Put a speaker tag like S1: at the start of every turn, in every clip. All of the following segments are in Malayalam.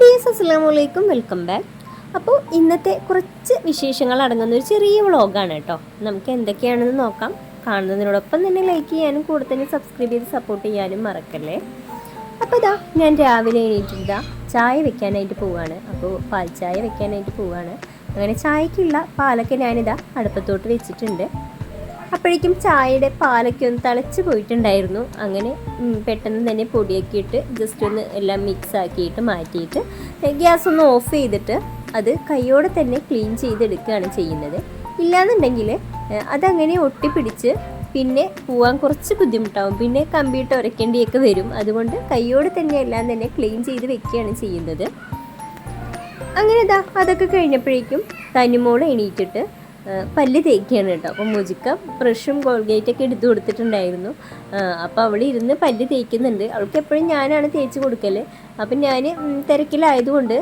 S1: ഡിയേഴ്സ് അസ്സാം വലൈക്കും വെൽക്കം ബാക്ക്. അപ്പോൾ ഇന്നത്തെ കുറച്ച് വിശേഷങ്ങൾ അടങ്ങുന്ന ഒരു ചെറിയ വ്ളോഗാണ് കേട്ടോ. നമുക്ക് എന്തൊക്കെയാണെന്ന് നോക്കാം. കാണുന്നതിനോടൊപ്പം തന്നെ ലൈക്ക് ചെയ്യാനും കൂടെ തന്നെ സബ്സ്ക്രൈബ് ചെയ്ത് സപ്പോർട്ട് ചെയ്യാനും മറക്കല്ലേ? അപ്പോൾ ഇതാ ഞാൻ രാവിലെ എണീറ്റിട്ടാ ചായ വെക്കാനായിട്ട് പോവുകയാണ് അപ്പോൾ പാൽ ചായ വെക്കാനായിട്ട് പോവുകയാണ് അങ്ങനെ ചായക്കുള്ള പാലൊക്കെ ഞാനിതാ അടുപ്പത്തോട്ട് വെച്ചിട്ടുണ്ട്. അപ്പോഴേക്കും ചായയുടെ പാലൊക്കെ ഒന്ന് തിളച്ച് പോയിട്ടുണ്ടായിരുന്നു. അങ്ങനെ പെട്ടെന്ന് തന്നെ പൊടിയൊക്കെ ഇട്ട് ജസ്റ്റ് ഒന്ന് എല്ലാം മിക്സ് ആക്കിയിട്ട് മാറ്റിയിട്ട് ഗ്യാസ് ഒന്ന് ഓഫ് ചെയ്തിട്ട് അത് കൈയോടെ തന്നെ ക്ലീൻ ചെയ്തെടുക്കുകയാണ് ചെയ്യുന്നത്. ഇല്ലാന്നുണ്ടെങ്കിൽ അതങ്ങനെ ഒട്ടിപ്പിടിച്ച് പിന്നെ പോവാൻ കുറച്ച് ബുദ്ധിമുട്ടാവും. പിന്നെ കമ്പ്യൂട്ടർ ഉരയ്ക്കേണ്ടിയൊക്കെ വരും. അതുകൊണ്ട് കൈയോടെ തന്നെ എല്ലാം തന്നെ ക്ലീൻ ചെയ്ത് വെക്കുകയാണ് ചെയ്യുന്നത്. അങ്ങനെ അതൊക്കെ കഴിഞ്ഞപ്പോഴേക്കും തനിമോൾ എണീറ്റിട്ട് പല്ല് തേക്കുകയാണ് കേട്ടോ. അപ്പോൾ മുജിക്ക ബ്രഷും കോൾഗേറ്റൊക്കെ എടുത്തു കൊടുത്തിട്ടുണ്ടായിരുന്നു. അപ്പോൾ അവൾ ഇരുന്ന് പല്ല് തേക്കുന്നുണ്ട്. അവൾക്ക് എപ്പോഴും ഞാനാണ് തേച്ച് കൊടുക്കൽ അപ്പം ഞാൻ തിരക്കിലായതുകൊണ്ട്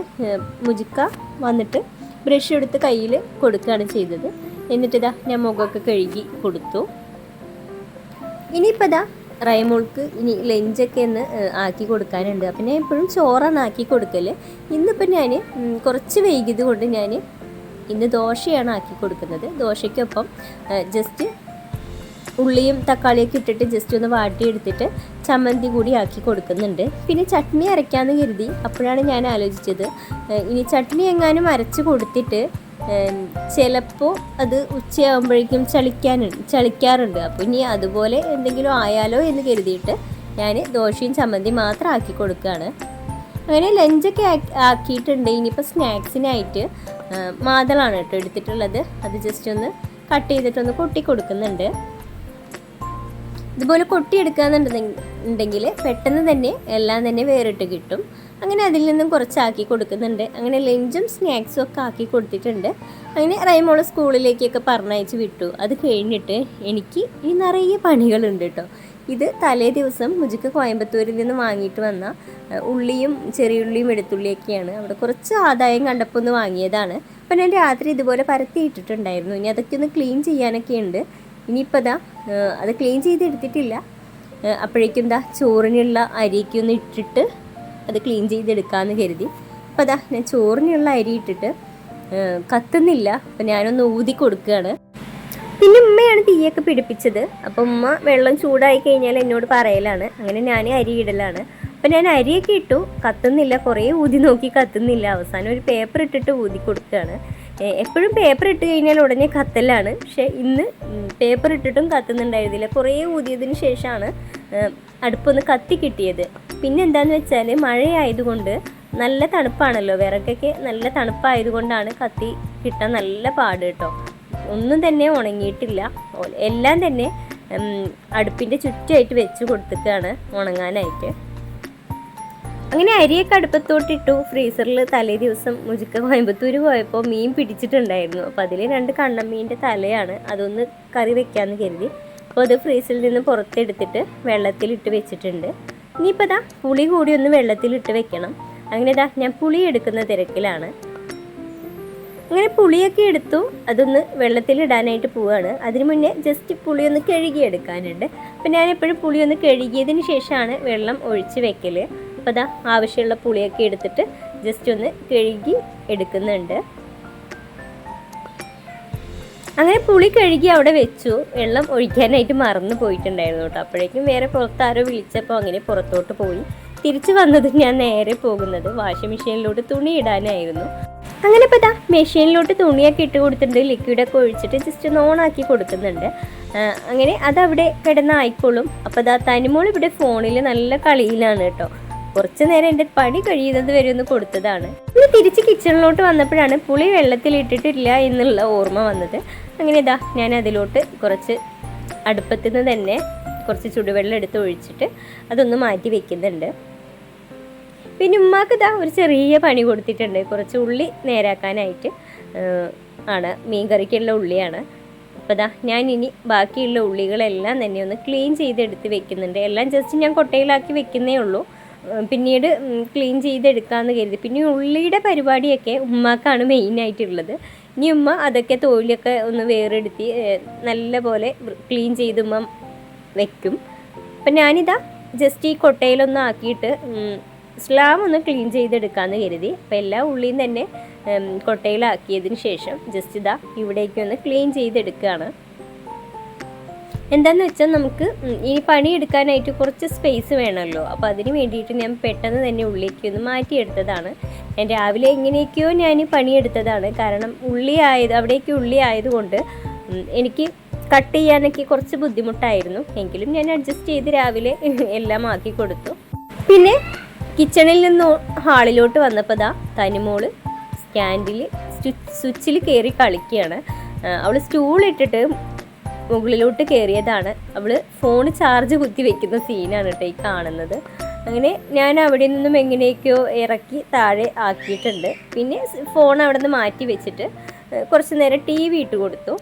S1: മുജിക്ക വന്നിട്ട് ബ്രഷ് എടുത്ത് കയ്യിൽ കൊടുക്കുകയാണ് ചെയ്തത്. എന്നിട്ടിതാ ഞാൻ മുഖമൊക്കെ കഴുകി കൊടുത്തു. ഇനിയിപ്പോൾ ഇതാ റൈമോൾക്ക് ഇനി ലഞ്ചൊക്കെ ഒന്ന് ആക്കി കൊടുക്കാനുണ്ട്. അപ്പം ഞാൻ എപ്പോഴും ചോറാണ് ആക്കി കൊടുക്കൽ ഇന്നിപ്പോൾ ഞാൻ കുറച്ച് വൈകിയത് കൊണ്ട് ഞാൻ ഇന്ന് ദോശയാണ് ആക്കി കൊടുക്കുന്നത്. ദോശയ്ക്കൊപ്പം ജസ്റ്റ് ഉള്ളിയും തക്കാളിയൊക്കെ ഇട്ടിട്ട് ജസ്റ്റ് ഒന്ന് വാട്ടിയെടുത്തിട്ട് ചമ്മന്തി കൂടി ആക്കി കൊടുക്കുന്നുണ്ട്. പിന്നെ ചട്നി അരയ്ക്കാമെന്ന് കരുതി. അപ്പോഴാണ് ഞാൻ ആലോചിച്ചത് ഇനി ചട്നി എങ്ങാനും അരച്ച് കൊടുത്തിട്ട് ചിലപ്പോൾ അത് ഉച്ചയാകുമ്പോഴേക്കും ചളിക്കാനുണ്ട് ചളിക്കാറുണ്ട്. അപ്പോൾ ഇനി അതുപോലെ എന്തെങ്കിലും ആയാലോ എന്ന് കരുതിയിട്ട് ഞാൻ ദോശയും ചമ്മന്തി മാത്രം ആക്കി കൊടുക്കുകയാണ്. അങ്ങനെ ലഞ്ചൊക്കെ ആക്കി- ആക്കിയിട്ടുണ്ട്. ഇനിയിപ്പോൾ സ്നാക്സിനായിട്ട് മാതളാണ് കേട്ടോ എടുത്തിട്ടുള്ളത്. അത് ജസ്റ്റ് ഒന്ന് കട്ട് ചെയ്തിട്ടൊന്ന് കൊട്ടി കൊടുക്കുന്നുണ്ട്. ഇതുപോലെ കൊട്ടിയെടുക്കാന്നുണ്ടെങ്കിൽ പെട്ടെന്ന് തന്നെ എല്ലാം തന്നെ വേറിട്ട് കിട്ടും. അങ്ങനെ അതിൽ നിന്നും കുറച്ചാക്കി കൊടുക്കുന്നുണ്ട്. അങ്ങനെ ലഞ്ചും സ്നാക്സും ഒക്കെ ആക്കി കൊടുത്തിട്ടുണ്ട്. അങ്ങനെ റൈമോൾ സ്കൂളിലേക്കൊക്കെ പറഞ്ഞയച്ച് വിട്ടു. അത് കഴിഞ്ഞിട്ട് എനിക്ക് ഈ നിറയെ പണികളുണ്ട് കേട്ടോ. ഇത് തലേ ദിവസം മുജിക്ക് കോയമ്പത്തൂരിൽ നിന്ന് വാങ്ങിയിട്ട് വന്ന ഉള്ളിയും ചെറിയുള്ളിയും വെളുത്തുള്ളിയൊക്കെയാണ്. അവിടെ കുറച്ച് ആദായം കണ്ടപ്പോൾ ഒന്ന് വാങ്ങിയതാണ്. അപ്പം ഞാൻ രാത്രി ഇതുപോലെ പരത്തി ഇട്ടിട്ടുണ്ടായിരുന്നു. ഇനി അതൊക്കെ ഒന്ന് ക്ലീൻ ചെയ്യാനൊക്കെ ഉണ്ട്. ഇനിയിപ്പോൾ ദാ അത് ക്ലീൻ ചെയ്തെടുത്തിട്ടില്ല അപ്പോഴേക്കും ദാ ചോറിനുള്ള അരിയൊക്കെ ഒന്ന് ഇട്ടിട്ട് അത് ക്ലീൻ ചെയ്തെടുക്കാമെന്ന് കരുതി. അപ്പോൾ അതാ ഞാൻ ചോറിനുള്ള അരി ഇട്ടിട്ട് കത്തുന്നില്ല. അപ്പം ഞാനൊന്ന് ഊതി കൊടുക്കുകയാണ്. തീയൊക്കെ പിടിപ്പിച്ചത്. അപ്പം ഉമ്മ വെള്ളം ചൂടായി കഴിഞ്ഞാൽ എന്നോട് പറയലാണ്. അങ്ങനെ ഞാൻ അരി ഇടലാണ്. അപ്പം ഞാൻ അരിയൊക്കെ ഇട്ടു. കത്തുന്നില്ല. കുറേ ഊതി നോക്കി കത്തുന്നില്ല. അവസാനം ഒരു പേപ്പർ ഇട്ടിട്ട് ഊതി കൊടുക്കുകയാണ്. എപ്പോഴും പേപ്പർ ഇട്ട് കഴിഞ്ഞാൽ ഉടനെ കത്തലാണ്. പക്ഷേ ഇന്ന് പേപ്പർ ഇട്ടിട്ടും കത്തുന്നുണ്ടായിരുന്നില്ല. കുറേ ഊതിയതിന് ശേഷമാണ് അടുപ്പൊന്ന് കത്തി കിട്ടിയത്. പിന്നെ എന്താന്ന് വെച്ചാൽ മഴയായതുകൊണ്ട് നല്ല തണുപ്പാണല്ലോ. വിറകൊക്കെ നല്ല തണുപ്പായതുകൊണ്ടാണ് കത്തി കിട്ടാൻ നല്ല പാട് കേട്ടോ. ഒന്നും തന്നെ ഉണങ്ങിയിട്ടില്ല. എല്ലാം തന്നെ അടുപ്പിന്റെ ചുറ്റുമായിട്ട് വെച്ച് കൊടുത്തിട്ടാണ് ഉണങ്ങാനായിട്ട്. അങ്ങനെ അരിയൊക്കെ അടുപ്പത്തോട്ടിട്ടു ഫ്രീസറിൽ തലേ ദിവസം മുജുക്ക കോയമ്പത്തൂർ പോയപ്പോൾ മീൻ പിടിച്ചിട്ടുണ്ടായിരുന്നു. അപ്പോൾ അതിൽ രണ്ട് കണ്ണമ്മീന്റെ തലയാണ്. അതൊന്ന് കറി വെക്കാമെന്ന് കരുതി. അപ്പോൾ അത് ഫ്രീസറിൽ നിന്ന് പുറത്തെടുത്തിട്ട് വെള്ളത്തിലിട്ട് വെച്ചിട്ടുണ്ട്. ഇനിയിപ്പോൾ ഇതാ പുളി കൂടി ഒന്ന് വെള്ളത്തിലിട്ട് വെക്കണം. അങ്ങനെ ഇതാ ഞാൻ പുളി എടുക്കുന്ന തിരക്കിലാണ്. അങ്ങനെ പുളിയൊക്കെ എടുത്തു അതൊന്ന് വെള്ളത്തിലിടാനായിട്ട് പോവുകയാണ് അതിന് മുന്നേ ജസ്റ്റ് പുളിയൊന്ന് കഴുകി കഴുകിയെടുക്കാനുണ്ട്. അപ്പം ഞാൻ എപ്പോഴും പുളിയൊന്ന് കഴുകിയതിന് ശേഷമാണ് വെള്ളം ഒഴിച്ച് വെക്കൽ അപ്പോൾ അതാ ആവശ്യമുള്ള പുളിയൊക്കെ എടുത്തിട്ട് ജസ്റ്റ് ഒന്ന് കഴുകി എടുക്കുന്നുണ്ട്. അങ്ങനെ പുളി കഴുകി അവിടെ വെച്ചു. വെള്ളം ഒഴിക്കാനായിട്ട് മറന്നു പോയിട്ടുണ്ടായിരുന്നു കേട്ടോ. അപ്പോഴേക്കും വേറെ പുറത്താരോ വിളിച്ചപ്പോൾ അങ്ങനെ പുറത്തോട്ട് പോയി. തിരിച്ചു വന്നത് ഞാൻ നേരെ പോകുന്നത് വാഷിംഗ് മെഷീനിലോട്ട് തുണി ഇടാനായിരുന്നു. അങ്ങനെ ഇപ്പോൾ ഇതാ മെഷീനിലോട്ട് തുണിയൊക്കെ ഇട്ട് കൊടുത്തിട്ടുണ്ട്. ലിക്വിഡൊക്കെ ഒഴിച്ചിട്ട് ജസ്റ്റ് ഒന്ന് ഓണാക്കി കൊടുക്കുന്നുണ്ട്. അങ്ങനെ അതവിടെ കിടന്ന് ആയിക്കോളും. അപ്പോൾ ഇതാ തനിമോൾ ഇവിടെ ഫോണിൽ നല്ല കളിയിലാണ് കേട്ടോ. കുറച്ച് നേരം എന്റെ പണി കഴിയുന്നത് വരെ ഒന്ന് കൊടുത്തതാണ്. ഇനി തിരിച്ച് കിച്ചണിലോട്ട് വന്നപ്പോഴാണ് പുളി വെള്ളത്തിലിട്ടിട്ടില്ല എന്നുള്ള ഓർമ്മ വന്നത്. അങ്ങനെ ഇതാ ഞാൻ അതിലോട്ട് കുറച്ച് അടുപ്പത്തുനിന്ന് തന്നെ കുറച്ച് ചുടുവെള്ളം എടുത്ത് ഒഴിച്ചിട്ട് അതൊന്ന് മാറ്റി വെക്കുന്നുണ്ട്. പിന്നെ ഉമ്മാക്ക് ഇതാ ഒരു ചെറിയ പണി കൊടുത്തിട്ടുണ്ട്. കുറച്ച് ഉള്ളി നേരാക്കാനായിട്ട് ആണ്. മീൻ കറിക്കുള്ള ഉള്ളിയാണ്. അപ്പോൾ ഇതാ ഞാൻ ഇനി ബാക്കിയുള്ള ഉള്ളികളെല്ലാം തന്നെ ഒന്ന് ക്ലീൻ ചെയ്തെടുത്ത് വെക്കുന്നുണ്ട്. എല്ലാം ജസ്റ്റ് ഞാൻ കൊട്ടയിലാക്കി വെക്കുന്നേ ഉള്ളൂ. പിന്നീട് ക്ലീൻ ചെയ്തെടുക്കാമെന്ന് കരുതി. പിന്നെ ഉള്ളിയുടെ പരിപാടിയൊക്കെ ഉമ്മാക്കാണ് മെയിനായിട്ടുള്ളത്. ഇനി ഉമ്മ അതൊക്കെ തോലിയൊക്കെ ഒന്ന് വേറെടുത്തി നല്ല പോലെ ക്ലീൻ ചെയ്ത് ഉമ്മ വെക്കും. അപ്പം ഞാനിതാ ജസ്റ്റ് ഈ കൊട്ടയിലൊന്ന് ആക്കിയിട്ട് സ്ലാം ഒന്ന് ക്ലീൻ ചെയ്തെടുക്കാമെന്ന് കരുതി. അപ്പോൾ എല്ലാ ഉള്ളിയും തന്നെ കൊട്ടയിലാക്കിയതിന് ശേഷം ജസ്റ്റ് ഇതാ ഇവിടേക്ക് ഒന്ന് ക്ലീൻ ചെയ്തെടുക്കുകയാണ് എന്താന്ന് വെച്ചാൽ നമുക്ക് ഈ പണി പണിയെടുക്കാനായിട്ട് കുറച്ച് സ്പേസ് വേണമല്ലോ. അപ്പോൾ അതിന് വേണ്ടിയിട്ട് ഞാൻ പെട്ടെന്ന് തന്നെ ഉള്ളിലേക്ക് ഒന്ന് മാറ്റിയെടുത്തതാണ്. ഞാൻ രാവിലെ എങ്ങനെയൊക്കെയോ ഞാൻ പണിയെടുത്തതാണ് കാരണം ഉള്ളി ആയത് അവിടേക്ക് ഉള്ളി ആയതുകൊണ്ട് എനിക്ക് കട്ട് ചെയ്യാനൊക്കെ കുറച്ച് ബുദ്ധിമുട്ടായിരുന്നു. എങ്കിലും ഞാൻ അഡ്ജസ്റ്റ് ചെയ്ത് രാവിലെ എല്ലാം ആക്കി കൊടുത്തു. പിന്നെ കിച്ചണിൽ നിന്ന് ഹാളിലോട്ട് വന്നപ്പോൾ ദാ തനിമോൾ സ്റ്റാൻഡിൽ സ്വിച്ചിൽ കയറി കളിക്കുകയാണ്. അവൾ സ്റ്റൂൾ ഇട്ടിട്ട് മുകളിലോട്ട് കയറിയതാണ് അവൾ ഫോൺ ചാർജ് കുത്തി വെക്കുന്ന സീനാണ് കേട്ടോ ഈ കാണുന്നത്. അങ്ങനെ ഞാൻ അവിടെ നിന്നും എങ്ങനെയൊക്കെയോ ഇറക്കി താഴെ ആക്കിയിട്ടുണ്ട്. പിന്നെ ഫോൺ അവിടെ നിന്ന് മാറ്റി വെച്ചിട്ട് കുറച്ച് നേരം ടി വി ഇട്ട് കൊടുത്തു.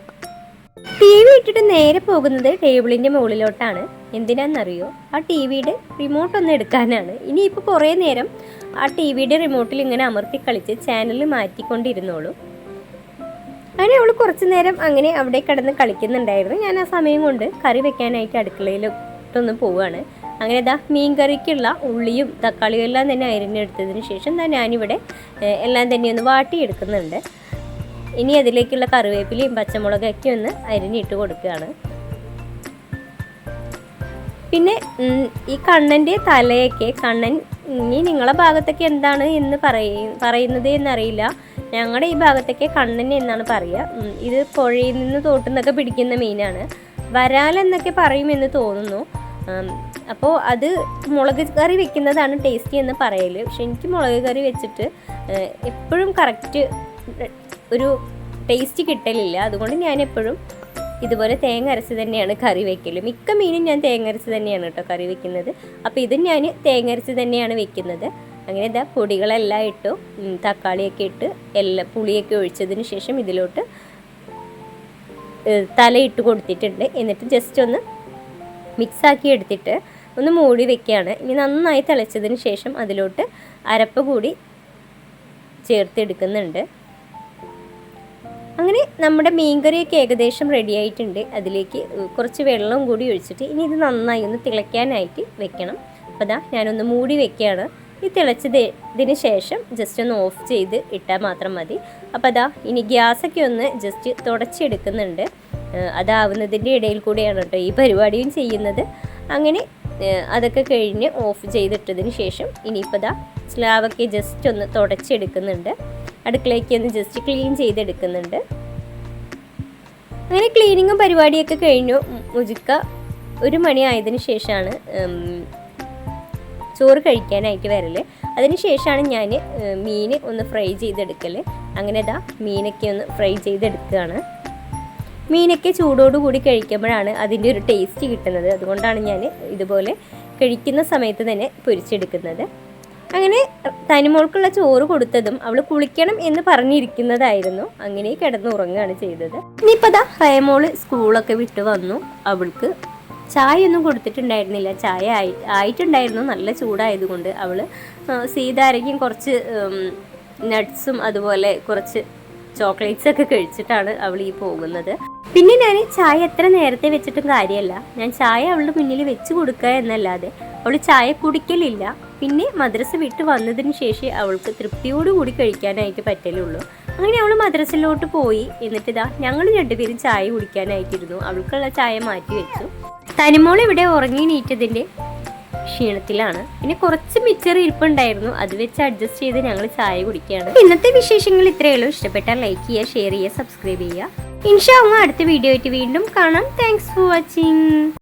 S1: ടി വി ഇട്ടിട്ട് നേരെ പോകുന്നത് ടേബിളിന്റെ മുകളിലോട്ടാണ്. എന്തിനാണെന്നറിയോ ആ ടി വിയുടെ റിമോട്ട് ഒന്ന് എടുക്കാനാണ്. ഇനിയിപ്പോൾ കുറേ നേരം ആ ടി വിയുടെ റിമോട്ടിൽ ഇങ്ങനെ അമർത്തി കളിച്ച് ചാനൽ മാറ്റിക്കൊണ്ടിരുന്നോളൂ. അങ്ങനെ അവൾ കുറച്ച് നേരം അങ്ങനെ അവിടെ കിടന്ന് കളിക്കുന്നുണ്ടായിരുന്നു. ഞാൻ ആ സമയം കൊണ്ട് കറി വെക്കാനായിട്ട് അടുക്കളയിലോട്ടൊന്ന് പോവുകയാണ് അങ്ങനെ ഇതാ മീൻ കറിക്കുള്ള ഉള്ളിയും തക്കാളിയും എല്ലാം തന്നെ അരിഞ്ഞെടുത്തതിന് ശേഷം ദാ ഞാനിവിടെ എല്ലാം തന്നെ ഒന്ന് വാട്ടിയെടുക്കുന്നുണ്ട്. ഇനി അതിലേക്കുള്ള കറിവേപ്പിലയും പച്ചമുളകൊക്കെ ഒന്ന് അരിഞ്ഞിട്ട് കൊടുക്കുകയാണ്. പിന്നെ ഈ കണ്ണന്റെ തലയൊക്കെ കണ്ണൻ ഇനി നിങ്ങളെ ഭാഗത്തൊക്കെ എന്താണ് എന്ന് പറയ പറയുന്നത് എന്നറിയില്ല. ഞങ്ങളുടെ ഈ ഭാഗത്തൊക്കെ കണ്ണൻ എന്നാണ് പറയുക ഇത് പുഴയിൽ നിന്ന് തോട്ടുന്നൊക്കെ പിടിക്കുന്ന മീനാണ്. വരാലെന്നൊക്കെ പറയുമെന്ന് തോന്നുന്നു. അപ്പോൾ അത് മുളക് കറി വെക്കുന്നതാണ് ടേസ്റ്റി എന്ന് പറയൽ പക്ഷെ എനിക്ക് മുളക് കറി വെച്ചിട്ട് എപ്പോഴും കറക്റ്റ് ഒരു ടേസ്റ്റ് കിട്ടലില്ല. അതുകൊണ്ട് ഞാൻ എപ്പോഴും ഇതുപോലെ തേങ്ങ അരച്ച് തന്നെയാണ് കറി വെക്കൽ മിക്ക മീനും ഞാൻ തേങ്ങ അരച്ച് തന്നെയാണ് കേട്ടോ കറി വെക്കുന്നത്. അപ്പോൾ ഇതും ഞാൻ തേങ്ങ അരച്ച് തന്നെയാണ് വെക്കുന്നത്. അങ്ങനെ ഇതാ പൊടികളെല്ലാം ഇട്ടു തക്കാളിയൊക്കെ ഇട്ട് എല്ലാം പുളിയൊക്കെ ഒഴിച്ചതിന് ശേഷം ഇതിലോട്ട് തല ഇട്ട് കൊടുത്തിട്ടുണ്ട്. എന്നിട്ട് ജസ്റ്റ് ഒന്ന് മിക്സാക്കി എടുത്തിട്ട് ഒന്ന് മൂടി വെക്കുകയാണ് ഇനി നന്നായി തിളച്ചതിന് ശേഷം അതിലോട്ട് അരപ്പ് കൂടി ചേർത്തെടുക്കുന്നുണ്ട് അങ്ങനെ നമ്മുടെ മീൻകറിയൊക്കെ ഏകദേശം റെഡി ആയിട്ടുണ്ട്. അതിലേക്ക് കുറച്ച് വെള്ളം കൂടി ഒഴിച്ചിട്ട് ഇനി ഇത് നന്നായി ഒന്ന് തിളയ്ക്കാനായിട്ട് വെക്കണം. അപ്പോൾ അതാ ഞാനൊന്ന് മൂടി വെക്കുകയാണ്. ഈ തിളച്ചതിന് ശേഷം ജസ്റ്റ് ഒന്ന് ഓഫ് ചെയ്ത് ഇട്ടാൽ മാത്രം മതി. അപ്പോൾ അതാ ഇനി ഗ്യാസൊക്കെ ഒന്ന് ജസ്റ്റ് തുടച്ചെടുക്കുന്നുണ്ട്. അതാവുന്നതിന്റെ ഇടയിൽ കൂടെയാണ് കേട്ടോ ഈ പരിപാടിയും ചെയ്യുന്നത്. അങ്ങനെ അതൊക്കെ കഴിഞ്ഞ് ഓഫ് ചെയ്തിട്ടതിന് ശേഷം ഇനിയിപ്പോൾ ദാ സ്ലാവൊക്കെ ജസ്റ്റ് ഒന്ന് തുടച്ചെടുക്കുന്നുണ്ട്. അടുക്കളയ്ക്ക് ഒന്ന് ജസ്റ്റ് ക്ലീൻ ചെയ്തെടുക്കുന്നുണ്ട്. അങ്ങനെ ക്ലീനിങ്ങും പരിപാടിയൊക്കെ കഴിഞ്ഞു. മുജുക്ക ഒരു മണി ആയതിനു ശേഷമാണ് ചോറ് കഴിക്കാനായിട്ട് വരൽ അതിന് ശേഷമാണ് ഞാൻ മീൻ ഒന്ന് ഫ്രൈ ചെയ്തെടുക്കൽ അങ്ങനെ ഇതാ മീനൊക്കെ ഒന്ന് ഫ്രൈ ചെയ്തെടുക്കുകയാണ് മീനൊക്കെ ചൂടോടുകൂടി കഴിക്കുമ്പോഴാണ് അതിന്റെ ഒരു ടേസ്റ്റ് കിട്ടുന്നത്. അതുകൊണ്ടാണ് ഞാൻ ഇതുപോലെ കഴിക്കുന്ന സമയത്ത് തന്നെ പൊരിച്ചെടുക്കുന്നത്. അങ്ങനെ തനിമോൾക്കുള്ള ചോറ് കൊടുത്തതും അവൾ കുളിക്കണം എന്ന് പറഞ്ഞിരിക്കുന്നതായിരുന്നു. അങ്ങനെ കിടന്നുറങ്ങുകയാണ് ചെയ്തത്. ഇനിയിപ്പതാ ദാ ഹയമോൾ സ്കൂളൊക്കെ വിട്ട് വന്നു. അവൾക്ക് ചായ ഒന്നും കൊടുത്തിട്ടുണ്ടായിരുന്നില്ല. ചായ ആയി ആയിട്ടുണ്ടായിരുന്നു. നല്ല ചൂടായതുകൊണ്ട് അവൾ സീതാരയ്ക്കും കുറച്ച് നട്ട്സും അതുപോലെ കുറച്ച് ചോക്ലേറ്റ്സ് ഒക്കെ കഴിച്ചിട്ടാണ് അവൾ ഈ പോകുന്നത്. പിന്നെ ഞാൻ ചായ എത്ര നേരത്തെ വെച്ചിട്ടും കാര്യമല്ല ഞാൻ ചായ അവളുടെ മുന്നിൽ വെച്ച് കൊടുക്കുക എന്നല്ലാതെ അവൾ ചായ കുടിക്കലില്ല. പിന്നെ മദ്രസ വിട്ട് വന്നതിന് ശേഷം അവൾക്ക് തൃപ്തിയോടുകൂടി കഴിക്കാനായിട്ട് പറ്റലുള്ളൂ. അങ്ങനെ അവൾ മദ്രസയിലോട്ട് പോയി. എന്നിട്ട് ഇതാ ഞങ്ങൾ രണ്ടുപേരും ചായ കുടിക്കാനായിട്ടിരുന്നു. അവൾക്കുള്ള ചായ മാറ്റി വെച്ചു. തനിമോൾ ഇവിടെ ഉറങ്ങി നീറ്റതിന്റെ ക്ഷീണത്തിലാണ്. പിന്നെ കുറച്ച് മിച്ചർ ഇരിപ്പുണ്ടായിരുന്നു. അത് വെച്ച് അഡ്ജസ്റ്റ് ചെയ്ത് ഞങ്ങൾ ചായ കുടിക്കുകയാണ്. ഇന്നത്തെ വിശേഷങ്ങൾ ഇത്രയേ ഉള്ളൂ. ഇഷ്ടപ്പെട്ടാൽ ലൈക്ക് ചെയ്യുക ഷെയർ ചെയ്യുക സബ്സ്ക്രൈബ് ചെയ്യുക. ഇൻഷാ അടുത്ത വീഡിയോ ആയിട്ട് വീണ്ടും കാണാം. Thanks for watching